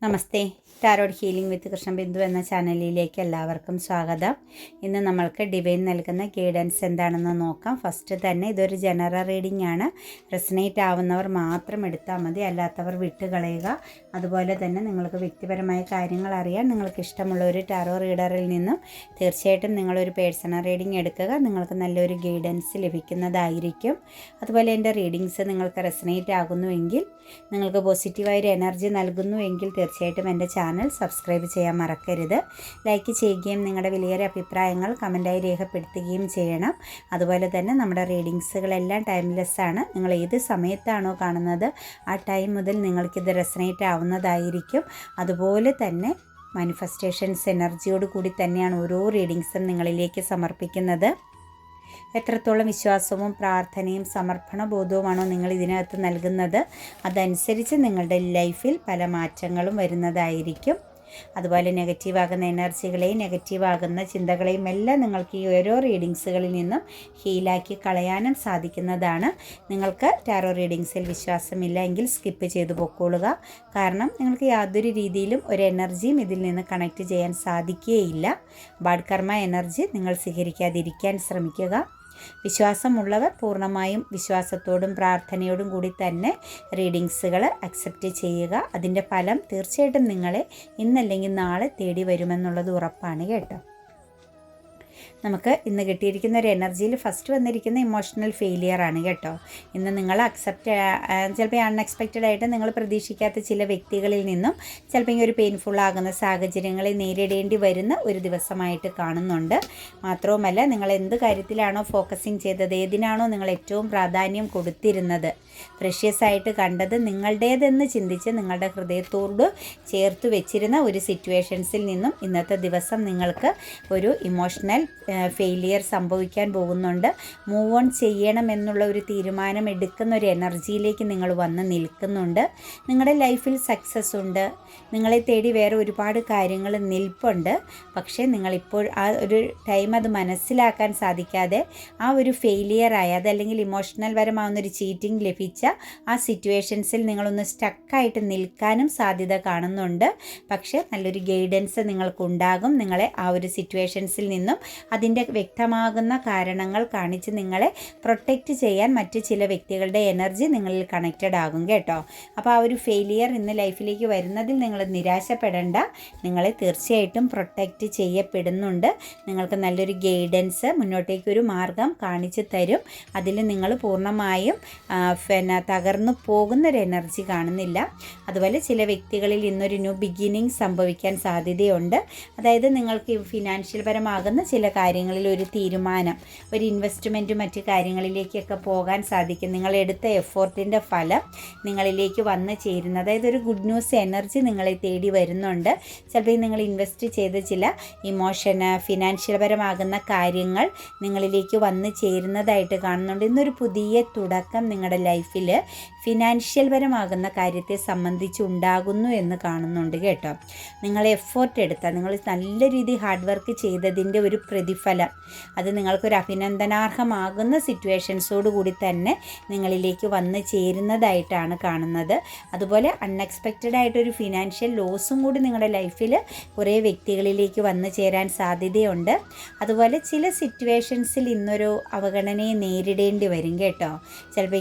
Namaste. Tarot healing with Krishna Bindu എന്ന ചാനലിലേക്ക് എല്ലാവർക്കും സ്വാഗതം. ഇന്ന് നമ്മൾക്ക് ഡിവൈൻ നൽകുന്ന ഗൈഡൻസ് എന്താണെന്ന് നോക്കാം. ഫസ്റ്റ് തന്നെ ഇതൊരു ജനറൽ റീഡിംഗ് ആണ്. റെസനേറ്റ് ആവുന്നവർ മാത്രം എടുത്താൽ മതി. അല്ലാത്തവർ വിട്ടുകളയുക. അതുപോലെ തന്നെ നിങ്ങൾക്ക് വ്യക്തിപരമായ കാര്യങ്ങൾ അറിയാൻ നിങ്ങൾക്ക് ഇഷ്ടമുള്ള ഒരു ടാരോ റീഡറിൽ നിന്നും തീർച്ചയായിട്ടും നിങ്ങളൊരു പേഴ്സണൽ റീഡിംഗ് എടുക്കുക. നിങ്ങൾക്ക് നല്ലൊരു ഗൈഡൻസ് ലഭിക്കുന്നതായിരിക്കും. അതുപോലെ എന്റെ റീഡിങ്സ് നിങ്ങൾക്ക് റെസനേറ്റ് ആകുന്നുവെങ്കിൽ നിങ്ങൾക്ക് പോസിറ്റീവായൊരു എനർജി നൽകുന്നുവെങ്കിൽ തീർച്ചയായിട്ടും എന്റെ ചാനൽ സബ്സ്ക്രൈബ് ചെയ്യാൻ മറക്കരുത്. ലൈക്ക് ചെയ്യുകയും നിങ്ങളുടെ വിലയേറെ അഭിപ്രായങ്ങൾ കമന്റായി രേഖപ്പെടുത്തുകയും ചെയ്യണം. അതുപോലെ തന്നെ നമ്മുടെ റീഡിങ്സുകളെല്ലാം ടൈംലെസ് ആണ്. നിങ്ങൾ ഏത് സമയത്താണോ കാണുന്നത് ആ ടൈം മുതൽ നിങ്ങൾക്കിത് റെസനേറ്റ് ആവുന്നതായിരിക്കും. അതുപോലെ തന്നെ മാനിഫെസ്റ്റേഷൻസ് എനർജിയോട് കൂടി തന്നെയാണ് ഓരോ റീഡിങ്സും നിങ്ങളിലേക്ക് സമർപ്പിക്കുന്നത്. എത്രത്തോളം വിശ്വാസവും പ്രാർത്ഥനയും സമർപ്പണ ബോധവുമാണോ നിങ്ങൾ ഇതിനകത്ത് നൽകുന്നത്? അതനുസരിച്ച് നിങ്ങളുടെ ലൈഫിൽ പല മാറ്റങ്ങളും വരുന്നതായിരിക്കും. അതുപോലെ നെഗറ്റീവ് ആകുന്ന എനർജികളെയും നെഗറ്റീവ് ആകുന്ന ചിന്തകളെയും എല്ലാം നിങ്ങൾക്ക് ഈ ഓരോ റീഡിങ്സുകളിൽ നിന്നും ഹീലാക്കി കളയാനും സാധിക്കുന്നതാണ്. നിങ്ങൾക്ക് ടാറോ റീഡിങ്സിൽ വിശ്വാസമില്ല എങ്കിൽ സ്കിപ്പ് ചെയ്തു പൊക്കോളുക. കാരണം നിങ്ങൾക്ക് യാതൊരു രീതിയിലും ഒരു എനർജിയും ഇതിൽ നിന്ന് കണക്ട് ചെയ്യാൻ സാധിക്കുകയില്ല ബാഡ് കർമ്മ എനർജി നിങ്ങൾ സ്വീകരിക്കാതിരിക്കാൻ ശ്രമിക്കുക. വിശ്വാസമുള്ളവർ പൂർണമായും വിശ്വാസത്തോടും പ്രാർത്ഥനയോടും കൂടി തന്നെ റീഡിങ്സുകൾ അക്സെപ്റ്റ് ചെയ്യുക. അതിന്റെ ഫലം തീർച്ചയായിട്ടും നിങ്ങളെ ഇന്നല്ലെങ്കിൽ നാളെ തേടി വരുമെന്നുള്ളത് ഉറപ്പാണ് കേട്ടോ. നമുക്ക് ഇന്ന് കിട്ടിയിരിക്കുന്ന ഒരു എനർജിയിൽ ഫസ്റ്റ് വന്നിരിക്കുന്ന ഇമോഷണൽ ഫെയിലിയർ ആണ് കേട്ടോ. ഇന്ന് നിങ്ങൾ അക്സെപ്റ്റ് ചിലപ്പോൾ അൺഎക്സ്പെക്റ്റഡ് ആയിട്ട് നിങ്ങൾ പ്രതീക്ഷിക്കാത്ത ചില വ്യക്തികളിൽ നിന്നും ചിലപ്പോൾ ഒരു പെയിൻഫുൾ ആകുന്ന സാഹചര്യങ്ങളെ നേരിടേണ്ടി വരുന്ന ഒരു ദിവസമായിട്ട് കാണുന്നുണ്ട്. മാത്രവുമല്ല നിങ്ങൾ എന്ത് കാര്യത്തിലാണോ ഫോക്കസിങ് ചെയ്തത് ഏതിനാണോ നിങ്ങൾ ഏറ്റവും പ്രാധാന്യം കൊടുത്തിരുന്നത് പ്രഷ്യസ് ആയിട്ട് കണ്ടത് നിങ്ങളുടേതെന്ന് ചിന്തിച്ച് നിങ്ങളുടെ ഹൃദയത്തോട് ചേർത്ത് വെച്ചിരുന്ന ഒരു സിറ്റുവേഷൻസിൽ നിന്നും ഇന്നത്തെ ദിവസം നിങ്ങൾക്ക് ഒരു ഇമോഷണൽ ഫെയിലിയർ സംഭവിക്കാൻ പോകുന്നുണ്ട്. മൂവ് ഓൺ ചെയ്യണം എന്നുള്ള ഒരു തീരുമാനം എടുക്കുന്ന ഒരു എനർജിയിലേക്ക് നിങ്ങൾ വന്ന് നിൽക്കുന്നുണ്ട്. നിങ്ങളുടെ ലൈഫിൽ സക്സസ് ഉണ്ട്. നിങ്ങളെ തേടി വേറെ ഒരുപാട് കാര്യങ്ങൾ നിൽപ്പുണ്ട്. പക്ഷേ നിങ്ങളിപ്പോൾ ആ ഒരു ടൈം അത് മനസ്സിലാക്കാൻ സാധിക്കാതെ ആ ഒരു ഫെയിലിയർ ആയ അതല്ലെങ്കിൽ ഇമോഷണൽ പരമാവുന്ന ഒരു ചീറ്റിംഗ് ലഭിച്ച ആ സിറ്റുവേഷൻസിൽ നിങ്ങളൊന്ന് സ്റ്റക്കായിട്ട് നിൽക്കാനും സാധ്യത കാണുന്നുണ്ട്. പക്ഷേ നല്ലൊരു ഗൈഡൻസ് നിങ്ങൾക്കുണ്ടാകും. നിങ്ങളെ ആ ഒരു സിറ്റുവേഷൻസിൽ നിന്നും അതിന്റെ വ്യക്തമാകുന്ന കാരണങ്ങൾ കാണിച്ച് നിങ്ങളെ പ്രൊട്ടക്റ്റ് ചെയ്യാൻ മറ്റ് ചില വ്യക്തികളുടെ എനർജി നിങ്ങളിൽ കണക്റ്റഡ് ആകും കേട്ടോ. അപ്പോൾ ആ ഒരു ഫെയിലിയർ ഇന്ന് ലൈഫിലേക്ക് വരുന്നതിൽ നിങ്ങൾ നിരാശപ്പെടേണ്ട. നിങ്ങളെ തീർച്ചയായിട്ടും പ്രൊട്ടക്റ്റ് ചെയ്യപ്പെടുന്നുണ്ട്. നിങ്ങൾക്ക് നല്ലൊരു ഗൈഡൻസ് മുന്നോട്ടേക്കൊരു മാർഗം കാണിച്ചു തരും. അതിൽ നിങ്ങൾ പൂർണമായും പിന്നെ തകർന്നു പോകുന്നൊരു എനർജി കാണുന്നില്ല. അതുപോലെ ചില വ്യക്തികളിൽ ഇന്നൊരു ന്യൂ ബിഗിനിങ് സംഭവിക്കാൻ സാധ്യതയുണ്ട്. അതായത് നിങ്ങൾക്ക് ഫിനാൻഷ്യൽ പരമാകുന്ന ചില കാര്യങ്ങളിൽ ഒരു തീരുമാനം ഒരു ഇൻവെസ്റ്റ്മെന്റും മറ്റു കാര്യങ്ങളിലേക്കൊക്കെ പോകാൻ സാധിക്കും. നിങ്ങൾ എടുത്ത എഫോർട്ടിന്റെ ഫലം നിങ്ങളിലേക്ക് വന്ന് ചേരുന്നത്. അതായത് ഒരു ഗുഡ് ന്യൂസ് എനർജി നിങ്ങളെ തേടി വരുന്നുണ്ട്. ചിലപ്പോൾ നിങ്ങൾ ഇൻവെസ്റ്റ് ചെയ്ത ചില ഇമോഷന് ഫിനാൻഷ്യൽ പരമാകുന്ന കാര്യങ്ങൾ നിങ്ങളിലേക്ക് വന്ന് ചേരുന്നതായിട്ട് കാണുന്നുണ്ട്. ഇന്നൊരു പുതിയ തുടക്കം നിങ്ങളുടെ ലൈഫിൽ ഫിനാൻഷ്യൽ പരമാകുന്ന കാര്യത്തെ സംബന്ധിച്ച് ഉണ്ടാകുന്നു എന്ന് കാണുന്നുണ്ട് കേട്ടോ. നിങ്ങൾ എഫേർട്ട് എടുത്താൽ നിങ്ങൾ നല്ല രീതി ഹാർഡ് വർക്ക് ചെയ്തതിന്റെ ഒരു പ്രതിഫലം. അത് നിങ്ങൾക്കൊരു അഭിനന്ദനാർഹമാകുന്ന സിറ്റുവേഷൻസോട് കൂടി തന്നെ നിങ്ങളിലേക്ക് വന്ന് ചേരുന്നതായിട്ടാണ് കാണുന്നത്. അതുപോലെ അൺഎക്സ്പെക്റ്റഡ് ആയിട്ടൊരു ഫിനാൻഷ്യൽ ലോസും കൂടി നിങ്ങളുടെ ലൈഫിൽ കുറേ വ്യക്തികളിലേക്ക് വന്നു ചേരാൻ സാധ്യതയുണ്ട്. അതുപോലെ ചില സിറ്റുവേഷൻസിൽ ഇന്നൊരു അവഗണനയെ നേരിടേണ്ടി വരും കേട്ടോ. ചിലപ്പോൾ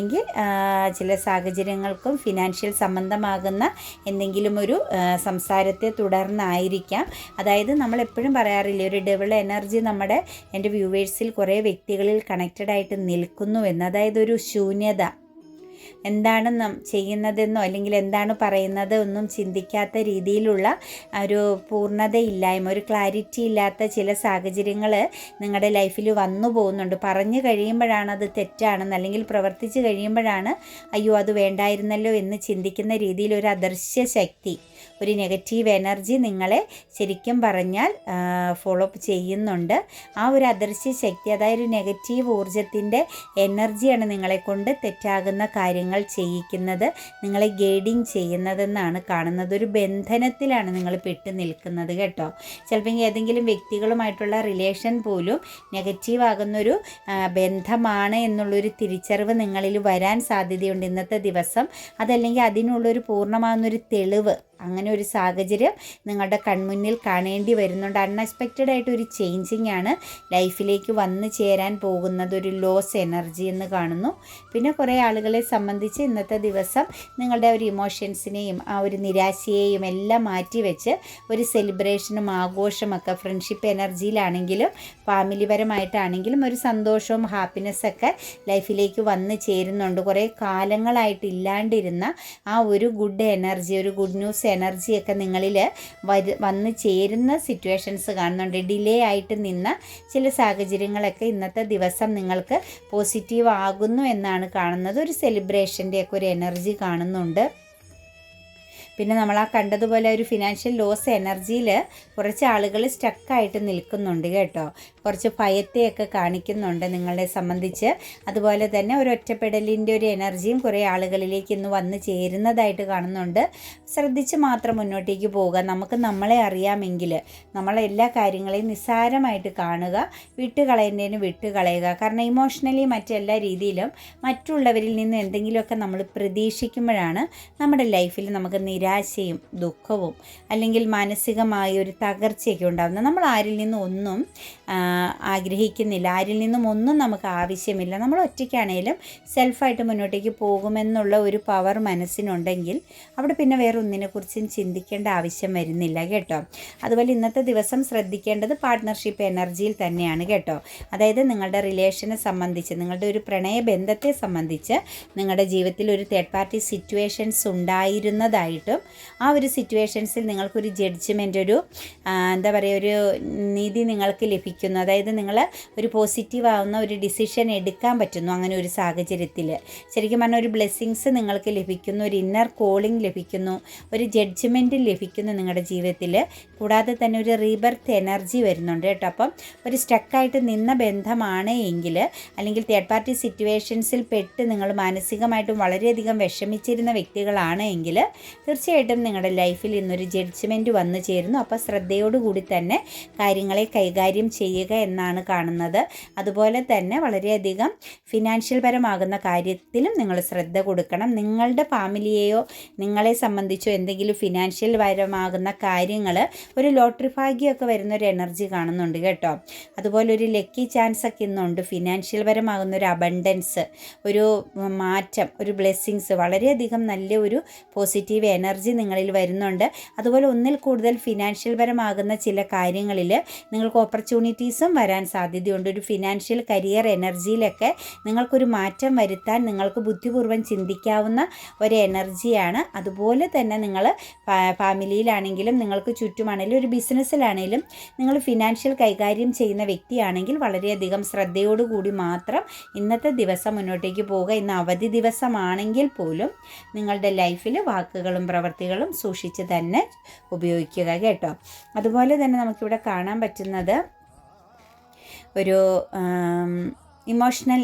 ചില സാഹചര്യങ്ങൾക്കും ഫിനാൻഷ്യൽ സംബന്ധമാകുന്ന എന്തെങ്കിലും ഒരു സംസാരത്തെ തുടർന്നായിരിക്കാം. അതായത് നമ്മൾ എപ്പോഴും പറയാറില്ലേ ഒരു ഡബിൾ എനർജി നമ്മുടെ എന്റെ വ്യൂവേഴ്സിൽ കുറേ വ്യക്തികളിൽ കണക്റ്റഡ് ആയിട്ട് നിൽക്കുന്നു എന്ന്. അതായത് ഒരു ശൂന്യത. എന്താണ് ചെയ്യുന്നതെന്നോ അല്ലെങ്കിൽ എന്താണ് പറയുന്നത് ഒന്നും ചിന്തിക്കാത്ത രീതിയിലുള്ള ഒരു പൂർണതയില്ലായ്മ ഒരു ക്ലാരിറ്റി ഇല്ലാത്ത ചില സാഹചര്യങ്ങൾ നിങ്ങളുടെ ലൈഫിൽ വന്നു പോകുന്നുണ്ട്. പറഞ്ഞു കഴിയുമ്പോഴാണ് അത് തെറ്റാണെന്ന് അല്ലെങ്കിൽ പ്രവർത്തിച്ച് കഴിയുമ്പോഴാണ് അയ്യോ അത് വേണ്ടായിരുന്നല്ലോ എന്ന് ചിന്തിക്കുന്ന രീതിയിൽ ഒരു ശക്തി ഒരു നെഗറ്റീവ് എനർജി നിങ്ങളെ ശരിക്കും പറഞ്ഞാൽ ഫോളോ അപ്പ് ചെയ്യുന്നുണ്ട്. ആ ഒരു അദൃശ്യ ശക്തി അതായത് ഒരു നെഗറ്റീവ് ഊർജത്തിന്റെ എനർജിയാണ് നിങ്ങളെ കൊണ്ട് തെറ്റാകുന്ന കാര്യങ്ങൾ ചെയ്യിക്കുന്നത് നിങ്ങളെ ഗൈഡിങ് ചെയ്യുന്നതെന്നാണ് കാണുന്നത്. ഒരു ബന്ധനത്തിലാണ് നിങ്ങൾ പെട്ടു നിൽക്കുന്നത് കേട്ടോ. ചിലപ്പോൾ ഏതെങ്കിലും വ്യക്തികളുമായിട്ടുള്ള റിലേഷൻ പോലും നെഗറ്റീവ് ആകുന്നൊരു ബന്ധമാണ് എന്നുള്ളൊരു തിരിച്ചറിവ് നിങ്ങളിൽ വരാൻ സാധ്യതയുണ്ട് ഇന്നത്തെ ദിവസം. അതല്ലെങ്കിൽ അതിനുള്ളൊരു പൂർണമാകുന്നൊരു തെളിവ് അങ്ങനെ ഒരു സാഹചര്യം നിങ്ങളുടെ കൺമുന്നിൽ കാണേണ്ടി വരുന്നുണ്ട്. അൺഎക്സ്പെക്റ്റഡ് ആയിട്ട് ഒരു ചേഞ്ചിങ് ആണ് ലൈഫിലേക്ക് വന്നു ചേരാൻ പോകുന്നത്. ഒരു ലോസ് എനർജി എന്ന് കാണുന്നു. പിന്നെ കുറേ ആളുകളെ സംബന്ധിച്ച് ഇന്നത്തെ ദിവസം നിങ്ങളുടെ ഒരു ഇമോഷൻസിനെയും ആ ഒരു നിരാശയെയും എല്ലാം മാറ്റിവെച്ച് ഒരു സെലിബ്രേഷനും ആഘോഷമൊക്കെ ഫ്രണ്ട്ഷിപ്പ് എനർജിയിലാണെങ്കിലും ഫാമിലി പരമായിട്ടാണെങ്കിലും ഒരു സന്തോഷവും ഹാപ്പിനെസ്സൊക്കെ ലൈഫിലേക്ക് വന്നു ചേരുന്നുണ്ട്. കുറേ കാലങ്ങളായിട്ട് ഇല്ലാണ്ടിരുന്ന ആ ഒരു ഗുഡ് എനർജി ഒരു ഗുഡ് ന്യൂസ് എനർജിയൊക്കെ നിങ്ങളിൽ വരു വന്ന് ചേരുന്ന സിറ്റുവേഷൻസ് കാണുന്നുണ്ട്. ഡിലേ ആയിട്ട് നിന്ന ചില സാഹചര്യങ്ങളൊക്കെ ഇന്നത്തെ ദിവസം നിങ്ങൾക്ക് പോസിറ്റീവ് ആകുന്നു എന്നാണ് കാണുന്നത്. ഒരു സെലിബ്രേഷന്റെയൊക്കെ ഒരു എനർജി കാണുന്നുണ്ട്. പിന്നെ നമ്മൾ ആ കണ്ടതുപോലെ ഒരു ഫിനാൻഷ്യൽ ലോസ് എനർജിയിൽ കുറച്ച് ആളുകൾ സ്റ്റക്കായിട്ട് നിൽക്കുന്നുണ്ട് കേട്ടോ. കുറച്ച് ഭയത്തെയൊക്കെ കാണിക്കുന്നുണ്ട് നിങ്ങളെ സംബന്ധിച്ച്. അതുപോലെ തന്നെ ഒരു ഒറ്റപ്പെടലിന്റെ ഒരു എനർജിയും കുറേ ആളുകളിലേക്ക് ഇന്ന് വന്ന് ചേരുന്നതായിട്ട് കാണുന്നുണ്ട്. ശ്രദ്ധിച്ച് മാത്രം മുന്നോട്ടേക്ക് പോവുക. നമുക്ക് നമ്മളെ അറിയാമെങ്കിൽ നമ്മളെ എല്ലാ കാര്യങ്ങളെയും നിസ്സാരമായിട്ട് കാണുക വിട്ടുകളയേണ്ടതിന് വിട്ടുകളയുക. കാരണം ഇമോഷണലി മറ്റെല്ലാ രീതിയിലും മറ്റുള്ളവരിൽ നിന്ന് എന്തെങ്കിലുമൊക്കെ നമ്മൾ പ്രതീക്ഷിക്കുമ്പോഴാണ് നമ്മുടെ ലൈഫിൽ നമുക്ക് നിരാശയും ദുഃഖവും അല്ലെങ്കിൽ മാനസികമായ ഒരു തകർച്ചയൊക്കെ ഉണ്ടാകുന്നത് നമ്മൾ ആരിൽ നിന്നും ഒന്നും ആഗ്രഹിക്കുന്നില്ല. ആരിൽ നിന്നും ഒന്നും നമുക്ക് ആവശ്യമില്ല. നമ്മൾ ഒറ്റയ്ക്കാണേലും സെൽഫായിട്ട് മുന്നോട്ടേക്ക് പോകുമെന്നുള്ള ഒരു പവർ മനസ്സിനുണ്ടെങ്കിൽ അവിടെ പിന്നെ വേറെ ഒന്നിനെക്കുറിച്ചും ചിന്തിക്കേണ്ട ആവശ്യം വരുന്നില്ല കേട്ടോ. അതുപോലെ ഇന്നത്തെ ദിവസം ശ്രദ്ധിക്കേണ്ടത് പാർട്ട്ണർഷിപ്പ് എനർജിയിൽ തന്നെയാണ് കേട്ടോ. അതായത് നിങ്ങളുടെ റിലേഷനെ സംബന്ധിച്ച് നിങ്ങളുടെ ഒരു പ്രണയ ബന്ധത്തെ സംബന്ധിച്ച് നിങ്ങളുടെ ജീവിതത്തിൽ ഒരു തേർഡ് പാർട്ടി സിറ്റുവേഷൻസ് ഉണ്ടായിരുന്നതായിട്ടും ആ ഒരു സിറ്റുവേഷൻസിൽ നിങ്ങൾക്കൊരു ജഡ്ജ്മെന്റ് ഒരു എന്താ പറയുക ഒരു നീതി നിങ്ങൾക്ക് ലഭിക്കുന്നു അതായത് നിങ്ങൾ ഒരു പോസിറ്റീവ് ആവുന്ന ഒരു ഡിസിഷൻ എടുക്കാൻ പറ്റുന്നു അങ്ങനെ ഒരു സാഹചര്യത്തിൽ ശരിക്കും പറഞ്ഞാൽ ഒരു ബ്ലെസ്സിങ്സ് നിങ്ങൾക്ക് ലഭിക്കുന്നു ഒരു ഇന്നർ കോളിംഗ് ലഭിക്കുന്നു ഒരു ജഡ്ജ്മെന്റ് ലഭിക്കുന്നു നിങ്ങളുടെ ജീവിതത്തിൽ കൂടാതെ തന്നെ ഒരു റീബർത്ത് എനർജി വരുന്നുണ്ട് കേട്ടോ. അപ്പം ഒരു സ്റ്റക്കായിട്ട് നിന്ന ബന്ധമാണ് എങ്കിൽ അല്ലെങ്കിൽ തേർഡ് പാർട്ടി സിറ്റുവേഷൻസിൽ പെട്ട് നിങ്ങൾ മാനസികമായിട്ടും വളരെയധികം വിഷമിച്ചിരുന്ന വ്യക്തികളാണ് എങ്കിൽ തീർച്ചയായിട്ടും നിങ്ങളുടെ ലൈഫിൽ ഇന്നൊരു ജഡ്ജ്മെന്റ് വന്നു ചേരുന്നു. അപ്പോൾ ശ്രദ്ധയോടുകൂടി തന്നെ കാര്യങ്ങളെ കൈകാര്യം ചെയ്യുക എന്നാണ് കാണുന്നത്. അതുപോലെ തന്നെ വളരെയധികം ഫിനാൻഷ്യൽ പരമാകുന്ന കാര്യത്തിലും നിങ്ങൾ ശ്രദ്ധ കൊടുക്കണം. നിങ്ങളുടെ ഫാമിലിയെയോ നിങ്ങളെ സംബന്ധിച്ചോ എന്തെങ്കിലും ഫിനാൻഷ്യൽ പരമാകുന്ന കാര്യങ്ങൾ ഒരു ലോട്ടറി ഭാഗ്യമൊക്കെ വരുന്ന ഒരു എനർജി കാണുന്നുണ്ട് കേട്ടോ. അതുപോലെ ഒരു ലക്കി ചാൻസ് ഒക്കെ ഇന്നുണ്ട്. ഫിനാൻഷ്യൽ പരമാകുന്ന ഒരു അബണ്ടൻസ് ഒരു മാറ്റം ഒരു ബ്ലെസ്സിങ്സ് വളരെയധികം നല്ല ഒരു പോസിറ്റീവ് എനർജി നിങ്ങളിൽ വരുന്നുണ്ട്. അതുപോലെ ഒന്നിൽ കൂടുതൽ ഫിനാൻഷ്യൽ പരമാകുന്ന ചില കാര്യങ്ങളിൽ നിങ്ങൾക്ക് ഓപ്പർച്യൂണിറ്റീസും വരാൻ സാധ്യതയുണ്ട്. ഒരു ഫിനാൻഷ്യൽ കരിയർ എനർജിയിലൊക്കെ നിങ്ങൾക്കൊരു മാറ്റം വരുത്താൻ നിങ്ങൾക്ക് ബുദ്ധിപൂർവം ചിന്തിക്കാവുന്ന ഒരു എനർജിയാണ് അതുപോലെ തന്നെ നിങ്ങൾ ഫാമിലിയിലാണെങ്കിലും നിങ്ങൾക്ക് ചുറ്റുമാണെങ്കിലും ഒരു ബിസിനസ്സിലാണെങ്കിലും നിങ്ങൾ ഫിനാൻഷ്യൽ കൈകാര്യം ചെയ്യുന്ന വ്യക്തിയാണെങ്കിൽ വളരെയധികം ശ്രദ്ധയോടുകൂടി മാത്രം ഇന്നത്തെ ദിവസം മുന്നോട്ടേക്ക് പോവുക. ഇന്ന് അവധി ദിവസമാണെങ്കിൽ പോലും നിങ്ങളുടെ ലൈഫിൽ വാക്കുകളും പ്രവൃത്തികളും സൂക്ഷിച്ച് തന്നെ ഉപയോഗിക്കുക കേട്ടോ. അതുപോലെ തന്നെ നമുക്കിവിടെ കാണാൻ പറ്റുന്നത് ഒരു ഇമോഷണൽ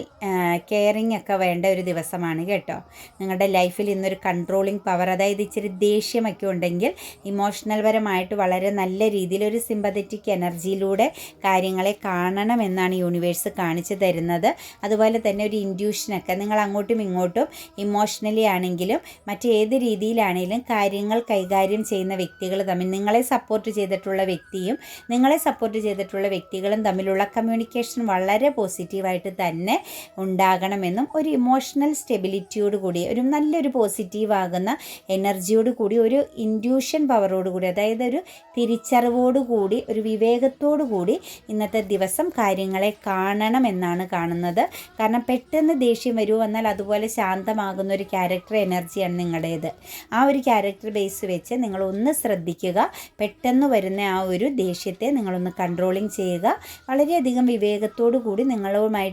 കെയറിങ് ഒക്കെ വേണ്ട ഒരു ദിവസമാണ് കേട്ടോ. നിങ്ങളുടെ ലൈഫിൽ ഇന്നൊരു കൺട്രോളിങ് പവർ അതായത് ഇച്ചിരി ദേഷ്യമൊക്കെ ഉണ്ടെങ്കിൽ ഇമോഷണൽ പരമായിട്ട് വളരെ നല്ല രീതിയിൽ ഒരു സിമ്പതറ്റിക് എനർജിയിലൂടെ കാര്യങ്ങളെ കാണണം എന്നാണ് യൂണിവേഴ്സ് കാണിച്ചു തരുന്നത്. അതുപോലെ തന്നെ ഒരു ഇൻഡ്യൂഷനൊക്കെ നിങ്ങൾ അങ്ങോട്ടും ഇങ്ങോട്ടും ഇമോഷണലി ആണെങ്കിലും മറ്റേത് രീതിയിലാണെങ്കിലും കാര്യങ്ങൾ കൈകാര്യം ചെയ്യുന്ന വ്യക്തികൾ തമ്മിൽ നിങ്ങളെ സപ്പോർട്ട് ചെയ്തിട്ടുള്ള വ്യക്തിയും നിങ്ങളെ സപ്പോർട്ട് ചെയ്തിട്ടുള്ള വ്യക്തികളും തമ്മിലുള്ള കമ്മ്യൂണിക്കേഷൻ വളരെ പോസിറ്റീവായിട്ട് തന്നെ ഉണ്ടാകണമെന്നും ഒരു ഇമോഷണൽ സ്റ്റെബിലിറ്റിയോട് കൂടി ഒരു നല്ലൊരു പോസിറ്റീവ് ആകുന്ന എനർജിയോട് കൂടി ഒരു ഇൻഡ്യൂഷൻ പവറോട് കൂടി അതായത് ഒരു തിരിച്ചറിവോട് കൂടി ഒരു വിവേകത്തോടു കൂടി ഇന്നത്തെ ദിവസം കാര്യങ്ങളെ കാണണമെന്നാണ് കാണുന്നത്. കാരണം പെട്ടെന്ന് ദേഷ്യം വരൂ എന്നാൽ അതുപോലെ ശാന്തമാകുന്ന ഒരു ക്യാരക്ടർ എനർജിയാണ് നിങ്ങളുടേത്. ആ ഒരു ക്യാരക്ടർ ബേസ് വെച്ച് നിങ്ങൾ ഒന്ന് ശ്രദ്ധിക്കുക. പെട്ടെന്ന് വരുന്ന ആ ഒരു ദേഷ്യത്തെ നിങ്ങളൊന്ന് കൺട്രോളിങ് ചെയ്യുക. വളരെയധികം വിവേകത്തോടു കൂടി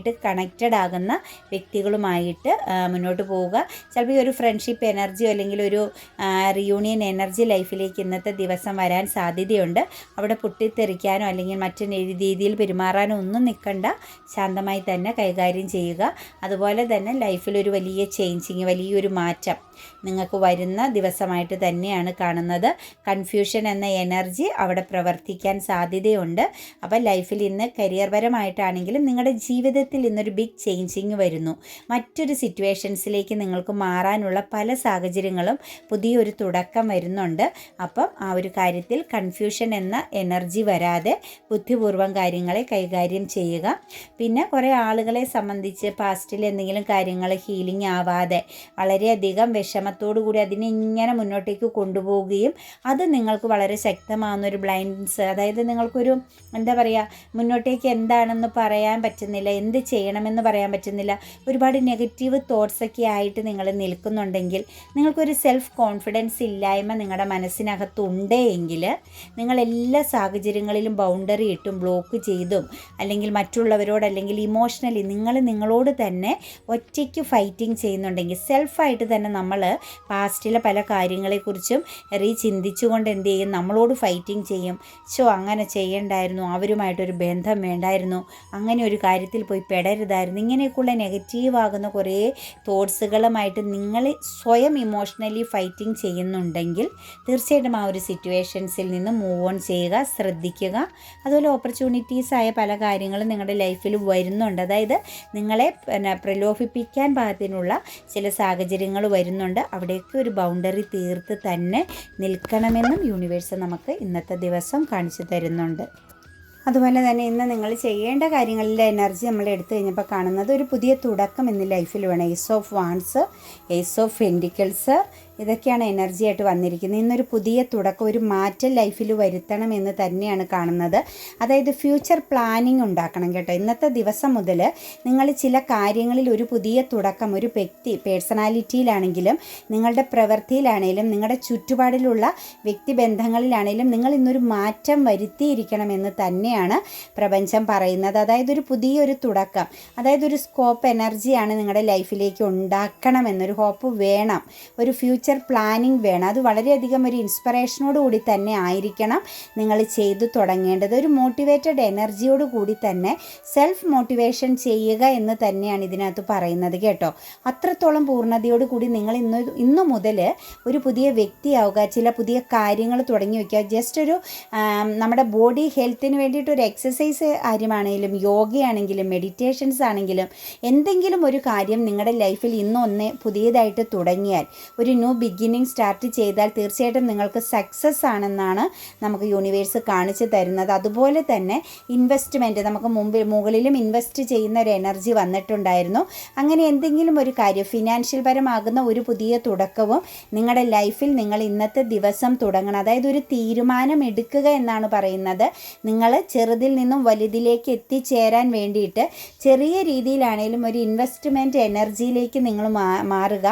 നിങ്ങളുമായിട്ട് കണക്റ്റഡ് ആകുന്ന വ്യക്തികളുമായിട്ട് മുന്നോട്ട് പോവുക. ചിലപ്പോൾ ഒരു ഫ്രണ്ട്ഷിപ്പ് എനർജിയോ അല്ലെങ്കിൽ ഒരു റിയൂണിയൻ എനർജി ലൈഫിലേക്ക് ഇന്നത്തെ ദിവസം വരാൻ സാധ്യതയുണ്ട്. അവിടെ പൊട്ടിത്തെറിക്കാനോ അല്ലെങ്കിൽ മറ്റു രീതിയിൽ പെരുമാറാനോ ഒന്നും നിൽക്കണ്ട. ശാന്തമായി തന്നെ കൈകാര്യം ചെയ്യുക. അതുപോലെ തന്നെ ലൈഫിലൊരു വലിയ ചേഞ്ചിങ് വലിയൊരു മാറ്റം നിങ്ങൾക്ക് വരുന്ന ദിവസമായിട്ട് തന്നെയാണ് കാണുന്നത്. കൺഫ്യൂഷൻ എന്ന എനർജി അവിടെ പ്രവർത്തിക്കാൻ സാധ്യതയുണ്ട്. അപ്പോൾ ലൈഫിൽ ഇന്ന് കരിയർപരമായിട്ടാണെങ്കിലും നിങ്ങളുടെ ജീവിതത്തിൽ ജീവിതത്തിൽ ഇന്നൊരു ബിഗ് ചേഞ്ചിങ് വരുന്നു. മറ്റൊരു സിറ്റുവേഷൻസിലേക്ക് നിങ്ങൾക്ക് മാറാനുള്ള പല സാഹചര്യങ്ങളും പുതിയൊരു തുടക്കം വരുന്നുണ്ട്. അപ്പം ആ ഒരു കാര്യത്തിൽ കൺഫ്യൂഷൻ എന്ന എനർജി വരാതെ ബുദ്ധിപൂർവം കാര്യങ്ങളെ കൈകാര്യം ചെയ്യുക. പിന്നെ കുറേ ആളുകളെ സംബന്ധിച്ച് പാസ്റ്റിൽ എന്തെങ്കിലും കാര്യങ്ങൾ ഹീലിംഗ് ആവാതെ വളരെയധികം വിഷമത്തോടു കൂടി അതിനെ ഇങ്ങനെ മുന്നോട്ടേക്ക് കൊണ്ടുപോവുകയും അത് നിങ്ങൾക്ക് വളരെ ശക്തമാകുന്ന ഒരു ബ്ലൈൻഡ്സ് അതായത് നിങ്ങൾക്കൊരു എന്താ പറയുക മുന്നോട്ടേക്ക് എന്താണെന്ന് പറയാൻ പറ്റുന്നില്ല എന്ത് ചെയ്യണമെന്ന് പറയാൻ പറ്റുന്നില്ല. ഒരുപാട് നെഗറ്റീവ് തോട്ട്സൊക്കെ ആയിട്ട് നിങ്ങൾ നിൽക്കുന്നുണ്ടെങ്കിൽ നിങ്ങൾക്കൊരു സെൽഫ് കോൺഫിഡൻസ് ഇല്ലായ്മ നിങ്ങളുടെ മനസ്സിനകത്തുണ്ട് എങ്കിൽ നിങ്ങൾ എല്ലാ സാഹചര്യങ്ങളിലും ബൗണ്ടറി ഇട്ടും ബ്ലോക്ക് ചെയ്തും അല്ലെങ്കിൽ മറ്റുള്ളവരോട് അല്ലെങ്കിൽ ഇമോഷണലി നിങ്ങൾ നിങ്ങളോട് തന്നെ ഒറ്റയ്ക്ക് ഫൈറ്റിംഗ് ചെയ്യുന്നുണ്ടെങ്കിൽ സെൽഫായിട്ട് തന്നെ നമ്മൾ പാസ്റ്റിലെ പല കാര്യങ്ങളെക്കുറിച്ചും റീ ചിന്തിച്ചുകൊണ്ട് എന്ത് ചെയ്യും? നമ്മളോട് ഫൈറ്റിംഗ് ചെയ്യും. ഷോ അങ്ങനെ ചെയ്യണ്ടായിരുന്നു. അവരുമായിട്ടൊരു ബന്ധം വേണ്ടായിരുന്നു. അങ്ങനെ ഒരു കാര്യത്തിൽ പോയി പെടരുതായിരുന്നു. ഇങ്ങനെയൊക്കെയുള്ള നെഗറ്റീവ് ആകുന്ന കുറേ തോട്ട്സുകളുമായിട്ട് നിങ്ങൾ സ്വയം ഇമോഷണലി ഫൈറ്റിംഗ് ചെയ്യുന്നുണ്ടെങ്കിൽ തീർച്ചയായിട്ടും ആ ഒരു സിറ്റുവേഷൻസിൽ നിന്ന് മൂവ് ഓൺ ചെയ്യുക ശ്രദ്ധിക്കുക. അതുപോലെ ഓപ്പർച്യൂണിറ്റീസ് ആയ പല കാര്യങ്ങളും നിങ്ങളുടെ ലൈഫിൽ വരുന്നുണ്ട്. അതായത് നിങ്ങളെ പിന്നെ പ്രലോഭിപ്പിക്കാൻ പാകത്തിനുള്ള ചില സാഹചര്യങ്ങൾ വരുന്നുണ്ട്. അവിടെയൊക്കെ ഒരു ബൗണ്ടറി തീർത്ത് തന്നെ നിൽക്കണമെന്നും യൂണിവേഴ്സ് നമുക്ക് ഇന്നത്തെ ദിവസം കാണിച്ചു തരുന്നുണ്ട്. അതുപോലെ തന്നെ ഇന്ന് നിങ്ങൾ ചെയ്യേണ്ട കാര്യങ്ങളിലെ എനർജി നമ്മൾ എടുത്തു കഴിഞ്ഞപ്പോൾ കാണുന്നത് ഒരു പുതിയ തുടക്കം ഇന്ന് ലൈഫിൽ വേണം. Ace of wands ace of pentacles ഇതൊക്കെയാണ് എനർജി ആയിട്ട് വന്നിരിക്കുന്നത്. ഇന്നൊരു പുതിയ തുടക്കം ഒരു മാറ്റം ലൈഫിൽ വരുത്തണം എന്ന് തന്നെയാണ് കാണുന്നത്. അതായത് ഫ്യൂച്ചർ പ്ലാനിങ് ഉണ്ടാക്കണം കേട്ടോ. ഇന്നത്തെ ദിവസം മുതൽ നിങ്ങൾ ചില കാര്യങ്ങളിൽ ഒരു പുതിയ തുടക്കം ഒരു വ്യക്തി പേഴ്സണാലിറ്റിയിലാണെങ്കിലും നിങ്ങളുടെ പ്രവൃത്തിയിലാണെങ്കിലും നിങ്ങളുടെ ചുറ്റുപാടിലുള്ള വ്യക്തിബന്ധങ്ങളിലാണെങ്കിലും നിങ്ങൾ ഇന്നൊരു മാറ്റം വരുത്തിയിരിക്കണമെന്ന് തന്നെയാണ് പ്രപഞ്ചം പറയുന്നത്. അതായത് ഒരു പുതിയൊരു തുടക്കം അതായത് ഒരു സ്കോപ്പ് എനർജിയാണ് നിങ്ങളുടെ ലൈഫിലേക്ക് ഉണ്ടാക്കണം എന്നൊരു ഹോപ്പ് വേണം. ഒരു ഫ്യൂച്ചർ പ്ലാനിങ് വേണം. അത് വളരെയധികം ഒരു ഇൻസ്പിറേഷനോട് കൂടി തന്നെ ആയിരിക്കണം നിങ്ങൾ ചെയ്തു തുടങ്ങേണ്ടത്. ഒരു മോട്ടിവേറ്റഡ് എനർജിയോട് കൂടി തന്നെ സെൽഫ് മോട്ടിവേഷൻ ചെയ്യുക എന്ന് തന്നെയാണ് ഇതിനകത്ത് പറയുന്നത് കേട്ടോ. അത്രത്തോളം പൂർണതയോട് കൂടി നിങ്ങൾ ഇന്ന് ഇന്നു മുതൽ ഒരു പുതിയ വ്യക്തിയാവുക ചില പുതിയ കാര്യങ്ങൾ തുടങ്ങി വയ്ക്കുക. ജസ്റ്റ് ഒരു നമ്മുടെ ബോഡി ഹെൽത്തിന് വേണ്ടിയിട്ട് ഒരു എക്സസൈസ് കാര്യമാണെങ്കിലും യോഗയാണെങ്കിലും മെഡിറ്റേഷൻസ് ആണെങ്കിലും എന്തെങ്കിലും ഒരു കാര്യം നിങ്ങളുടെ ലൈഫിൽ ഇന്നൊന്ന് പുതിയതായിട്ട് തുടങ്ങിയാൽ ഒരു ന്യൂ ബിഗിനിങ് സ്റ്റാർട്ട് ചെയ്താൽ തീർച്ചയായിട്ടും നിങ്ങൾക്ക് സക്സസ് ആണെന്നാണ് നമുക്ക് യൂണിവേഴ്സ് കാണിച്ചു തരുന്നത്. അതുപോലെ തന്നെ ഇൻവെസ്റ്റ്മെന്റ് നമുക്ക് മുമ്പിൽ മുകളിലും ഇൻവെസ്റ്റ് ചെയ്യുന്ന ഒരു എനർജി വന്നിട്ടുണ്ടായിരുന്നു. അങ്ങനെ എന്തെങ്കിലും ഒരു കാര്യം ഫിനാൻഷ്യൽ പരമാകുന്ന ഒരു പുതിയ തുടക്കവും നിങ്ങളുടെ ലൈഫിൽ നിങ്ങൾ ഇന്നത്തെ ദിവസം തുടങ്ങണം. അതായത് ഒരു തീരുമാനം എടുക്കുക എന്നാണ് പറയുന്നത്. നിങ്ങൾ ചെറുതിൽ നിന്നും വലുതിലേക്ക് എത്തിച്ചേരാൻ വേണ്ടിയിട്ട് ചെറിയ രീതിയിലാണെങ്കിലും ഒരു ഇൻവെസ്റ്റ്മെന്റ് എനർജിയിലേക്ക് നിങ്ങൾ മാറുക.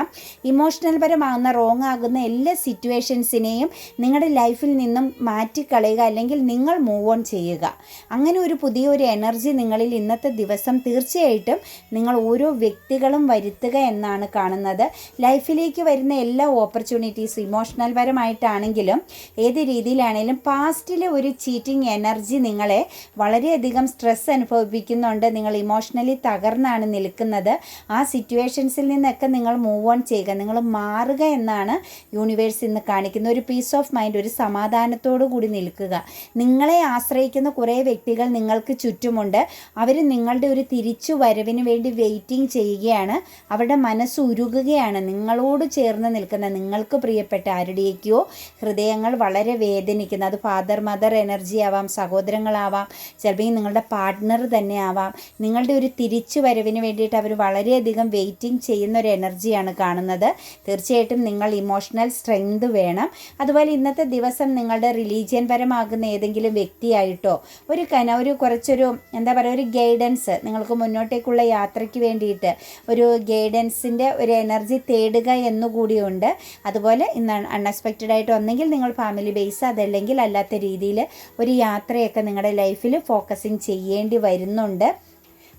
ഇമോഷണൽ പരമാകുന്ന റോങ് ആകുന്ന എല്ലാ സിറ്റുവേഷൻസിനെയും നിങ്ങളുടെ ലൈഫിൽ നിന്നും മാറ്റിക്കളയുക അല്ലെങ്കിൽ നിങ്ങൾ മൂവ് ഓൺ ചെയ്യുക. അങ്ങനെ ഒരു പുതിയൊരു എനർജി നിങ്ങളിൽ ഇന്നത്തെ ദിവസം തീർച്ചയായിട്ടും നിങ്ങൾ ഓരോ വ്യക്തികളും വരുത്തുക എന്നാണ് കാണുന്നത്. ലൈഫിലേക്ക് വരുന്ന എല്ലാ ഓപ്പർച്യൂണിറ്റീസ് ഇമോഷണൽ പരമായിട്ടാണെങ്കിലും ഏത് രീതിയിലാണെങ്കിലും പാസ്റ്റിലെ ഒരു ചീറ്റിംഗ് എനർജി നിങ്ങളെ വളരെയധികം സ്ട്രെസ് അനുഭവിപ്പിക്കുന്നുണ്ട്. നിങ്ങൾ ഇമോഷണലി തകർന്നാണ് നിൽക്കുന്നത്. ആ സിറ്റുവേഷൻസിൽ നിന്നൊക്കെ നിങ്ങൾ മൂവ് ഓൺ ചെയ്യുക. നിങ്ങൾ മാറുക എന്നാണ് യൂണിവേഴ്സ് ഇന്ന് കാണിക്കുന്ന ഒരു പീസ് ഓഫ് മൈൻഡ് ഒരു സമാധാനത്തോടു കൂടി നിൽക്കുക. നിങ്ങളെ ആശ്രയിക്കുന്ന കുറേ വ്യക്തികൾ നിങ്ങൾക്ക് ചുറ്റുമുണ്ട്. അവർ നിങ്ങളുടെ ഒരു തിരിച്ചു വരവിന് വേണ്ടി വെയിറ്റിംഗ് ചെയ്യുകയാണ്. അവരുടെ മനസ്സ് ഉരുകുകയാണ്. നിങ്ങളോട് ചേർന്ന് നിൽക്കുന്ന നിങ്ങൾക്ക് പ്രിയപ്പെട്ട ആരുടെയൊക്കെയോ ഹൃദയങ്ങൾ വളരെ വേദനിക്കുന്ന. അത് ഫാദർ മദർ എനർജി ആവാം സഹോദരങ്ങളാവാം ചിലപ്പോൾ നിങ്ങളുടെ പാർട്ട്ണർ തന്നെ ആവാം. നിങ്ങളുടെ ഒരു തിരിച്ചു വരവിന് വേണ്ടിയിട്ട് അവർ വളരെയധികം വെയിറ്റിംഗ് ചെയ്യുന്ന ഒരു എനർജിയാണ് കാണുന്നത്. തീർച്ചയായിട്ടും നിങ്ങൾ ഇമോഷണൽ സ്ട്രെങ്ത് വേണം. അതുപോലെ ഇന്നത്തെ ദിവസം നിങ്ങളുടെ റിലീജിയൻ പരമാകുന്ന ഏതെങ്കിലും വ്യക്തിയായിട്ടോ ഒരു കന ഒരു കുറച്ചൊരു എന്താ പറയുക ഒരു ഗൈഡൻസ് നിങ്ങൾക്ക് മുന്നോട്ടേക്കുള്ള യാത്രയ്ക്ക് വേണ്ടിയിട്ട് ഒരു ഗൈഡൻസിന്റെ ഒരു എനർജി തേടുക എന്നുകൂടിയുണ്ട് അതുപോലെ ഇന്ന് അൺഎക്സ്പെക്റ്റഡ് ആയിട്ട് ഒന്നെങ്കിൽ നിങ്ങൾ ഫാമിലി ബേസ് അതല്ലെങ്കിൽ അല്ലാത്ത രീതിയിൽ ഒരു യാത്രയൊക്കെ നിങ്ങളുടെ ലൈഫിൽ ഫോക്കസിങ് ചെയ്യേണ്ടി വരുന്നുണ്ട്.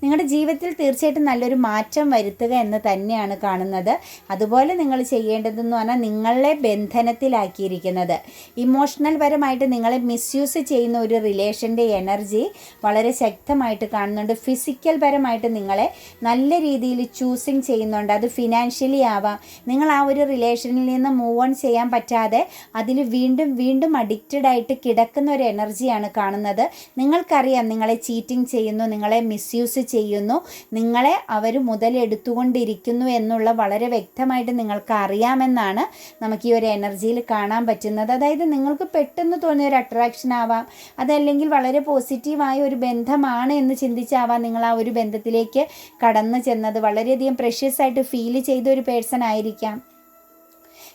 നിങ്ങളുടെ ജീവിതത്തിൽ തീർച്ചയായിട്ടും നല്ലൊരു മാറ്റം വരുത്തുക എന്ന് തന്നെയാണ് കാണുന്നത്. അതുപോലെ നിങ്ങൾ ചെയ്യേണ്ടതെന്ന് പറഞ്ഞാൽ നിങ്ങളെ ബന്ധനത്തിലാക്കിയിരിക്കുന്നത്. ഇമോഷണൽ പരമായിട്ട് നിങ്ങളെ മിസ്യൂസ് ചെയ്യുന്ന ഒരു റിലേഷന്റെ എനർജി വളരെ ശക്തമായിട്ട് കാണുന്നുണ്ട്. ഫിസിക്കൽ പരമായിട്ട് നിങ്ങളെ നല്ല രീതിയിൽ ചൂസിങ് ചെയ്യുന്നുണ്ട്. അത് ഫിനാൻഷ്യലി ആവാം. നിങ്ങൾ ആ ഒരു റിലേഷനിൽ നിന്ന് മൂവ് ഓൺ ചെയ്യാൻ പറ്റാതെ അതിൽ വീണ്ടും വീണ്ടും അഡിക്റ്റഡ് ആയിട്ട് കിടക്കുന്ന ഒരു എനർജിയാണ് കാണുന്നത്. നിങ്ങൾക്കറിയാം നിങ്ങളെ ചീറ്റിംഗ് ചെയ്യുന്നു നിങ്ങളെ മിസ്യൂസ് ചെയ്യുന്നു. നിങ്ങളെ അവർ മുതലെടുത്തുകൊണ്ടിരിക്കുന്നു എന്നുള്ള വളരെ വ്യക്തമായിട്ട് നിങ്ങൾക്ക് അറിയാമെന്നാണ് നമുക്ക് ഈ ഒരു എനർജിയിൽ കാണാൻ പറ്റുന്നത്. അതായത് നിങ്ങൾക്ക് പെട്ടെന്ന് തോന്നിയ ഒരു അട്രാക്ഷൻ ആവാം അതല്ലെങ്കിൽ വളരെ പോസിറ്റീവായ ഒരു ബന്ധമാണ് എന്ന് ചിന്തിച്ചാവാം നിങ്ങൾ ആ ഒരു ബന്ധത്തിലേക്ക് കടന്നു ചെന്നത്. വളരെയധികം പ്രഷ്യസ് ആയിട്ട് ഫീൽ ചെയ്ത ഒരു പേഴ്സൺ ആയിരിക്കാം.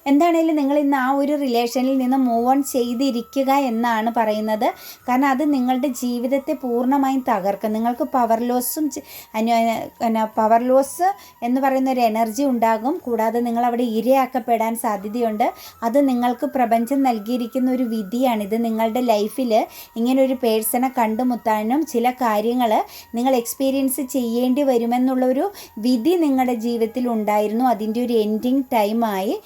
എന്താണേലും നിങ്ങൾ ഇന്ന് ആ ഒരു റിലേഷനിൽ നിന്ന് മൂവ് ഓൺ ചെയ്തിരിക്കുക എന്നാണ് പറയുന്നത്. കാരണം അത് നിങ്ങളുടെ ജീവിതത്തെ പൂർണമായും തകർക്കും. നിങ്ങൾക്ക് പവർ ലോസും പവർ ലോസ് എന്ന് പറയുന്ന ഒരു എനർജി ഉണ്ടാകും. കൂടാതെ നിങ്ങൾ അവിടെ ഇരയാക്കപ്പെടാൻ സാധ്യതയുണ്ട്. അത് നിങ്ങൾക്ക് പ്രപഞ്ചം നൽകിയിരിക്കുന്ന ഒരു വിധിയാണ്. ഇത് നിങ്ങളുടെ ലൈഫിൽ ഇങ്ങനെ ഒരു പേഴ്സണെ കണ്ടുമുത്താനും ചില കാര്യങ്ങൾ നിങ്ങൾ എക്സ്പീരിയൻസ് ചെയ്യേണ്ടി വരുമെന്നുള്ളൊരു വിധി നിങ്ങളുടെ ജീവിതത്തിൽ ഉണ്ടായിരുന്നു. അതിന്റെ ഒരു എൻഡിങ് ടൈമായി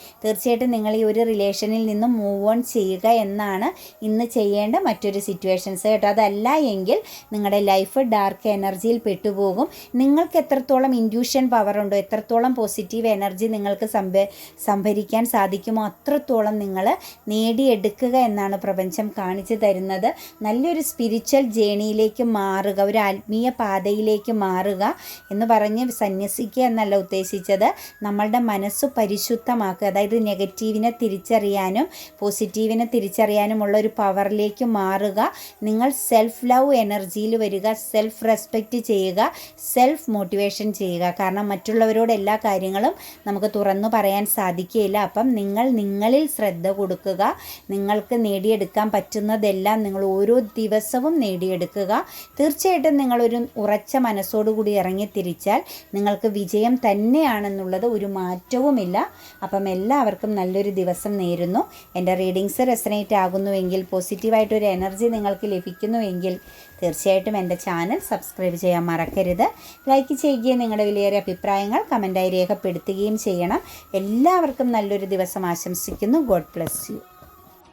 തീർച്ചയായിട്ടും നിങ്ങൾ ഈ ഒരു റിലേഷനിൽ നിന്ന് മൂവ് ഓൺ ചെയ്യുക എന്നാണ് ഇന്ന് ചെയ്യേണ്ട മറ്റൊരു സിറ്റുവേഷൻസ് കേട്ടോ. അതല്ല എങ്കിൽ നിങ്ങളുടെ ലൈഫ് ഡാർക്ക് എനർജിയിൽ പെട്ടുപോകും. നിങ്ങൾക്ക് എത്രത്തോളം ഇൻഡ്യൂഷൻ പവർ ഉണ്ടോ എത്രത്തോളം പോസിറ്റീവ് എനർജി നിങ്ങൾക്ക് സംഭ സംഭരിക്കാൻ സാധിക്കുമോ അത്രത്തോളം നിങ്ങൾ നേടിയെടുക്കുക എന്നാണ് പ്രപഞ്ചം കാണിച്ചു തരുന്നത്. നല്ലൊരു സ്പിരിച്വൽ ജേണിയിലേക്ക് മാറുക ഒരു ആത്മീയ പാതയിലേക്ക് മാറുക എന്ന് പറഞ്ഞ് സന്യസിക്കുക എന്നല്ല ഉദ്ദേശിച്ചത്. നമ്മളുടെ മനസ്സ് പരിശുദ്ധമാക്കുക. അതായത് നെഗറ്റീവിനെ തിരിച്ചറിയാനും പോസിറ്റീവിനെ തിരിച്ചറിയാനുമുള്ള ഒരു പവറിലേക്ക് മാറുക. നിങ്ങൾ സെൽഫ് ലവ് എനർജിയിൽ വരിക സെൽഫ് റെസ്പെക്റ്റ് ചെയ്യുക സെൽഫ് മോട്ടിവേഷൻ ചെയ്യുക. കാരണം മറ്റുള്ളവരോട് എല്ലാ കാര്യങ്ങളും നമുക്ക് തുറന്നു പറയാൻ സാധിക്കുകയില്ല. അപ്പം നിങ്ങൾ നിങ്ങളിൽ ശ്രദ്ധ കൊടുക്കുക. നിങ്ങൾക്ക് നേടിയെടുക്കാൻ പറ്റുന്നതെല്ലാം നിങ്ങൾ ഓരോ ദിവസവും നേടിയെടുക്കുക. തീർച്ചയായിട്ടും നിങ്ങളൊരു ഉറച്ച മനസ്സോടുകൂടി ഇറങ്ങി തിരിച്ചാൽ നിങ്ങൾക്ക് വിജയം തന്നെയാണെന്നുള്ളത് ഒരു മാറ്റവുമില്ല. അപ്പം എല്ലാവർക്കും നല്ലൊരു ദിവസം നേരുന്നു. എന്റെ റീഡിങ്സ് റെസനേറ്റ് ആകുന്നുവെങ്കിൽ പോസിറ്റീവായിട്ടൊരു എനർജി നിങ്ങൾക്ക് ലഭിക്കുന്നുവെങ്കിൽ തീർച്ചയായിട്ടും എന്റെ ചാനൽ സബ്സ്ക്രൈബ് ചെയ്യാൻ മറക്കരുത്. ലൈക്ക് ചെയ്യുകയും നിങ്ങളുടെ വിലയേറിയ അഭിപ്രായങ്ങൾ കമന്റായി രേഖപ്പെടുത്തുകയും ചെയ്യണം. എല്ലാവർക്കും നല്ലൊരു ദിവസം ആശംസിക്കുന്നു. God bless you.